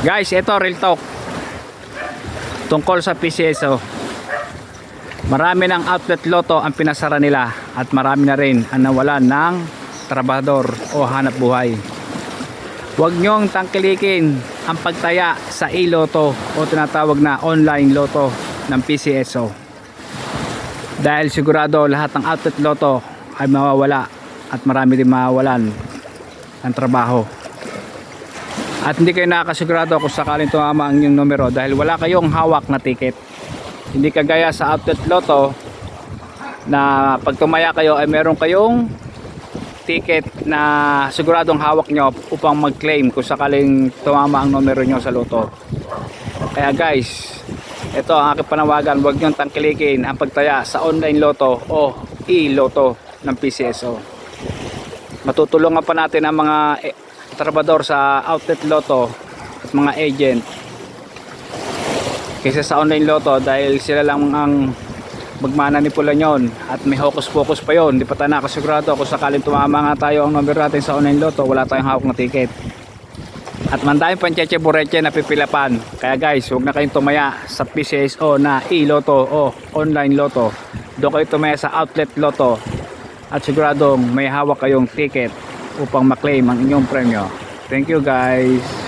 Guys, ito real talk. Tungkol sa PCSO. Marami ng outlet loto ang pinasara nila at marami na rin ang nawalan ng trabador o hanap buhay. Huwag nyong tangkilikin ang pagtaya sa e-loto o tinatawag na online loto ng PCSO. Dahil sigurado lahat ng outlet loto ay mawawala at marami rin mawawalan ng trabaho. At hindi kayo nakakasigurado kung sakaling tumama ang inyong numero dahil wala kayong hawak na ticket. Hindi kagaya sa outlet loto na pag tumaya kayo ay meron kayong ticket na siguradong hawak nyo upang mag-claim kung sakaling tumama ang numero nyo sa loto. Kaya guys, ito ang aking panawagan, huwag nyo tangkilikin ang pagtaya sa online loto o e-loto ng PCSO. Matutulungan pa natin ang mga trabador sa outlet loto at mga agent. Kaysa sa online loto dahil sila lang ang magmananipula yon at may hocus pocus pa yon di pa tayo nakasigurado kung sakaling tumama nga tayo ang number natin sa online loto wala tayong hawak na ticket. At mandaming pancheche bureche na pipilapan. Kaya guys huwag na kayong tumaya sa PCSO na e-loto o online loto doon kayo tumaya sa outlet loto at siguradong may hawak kayong ticket upang maklaim ang inyong premyo. Thank you guys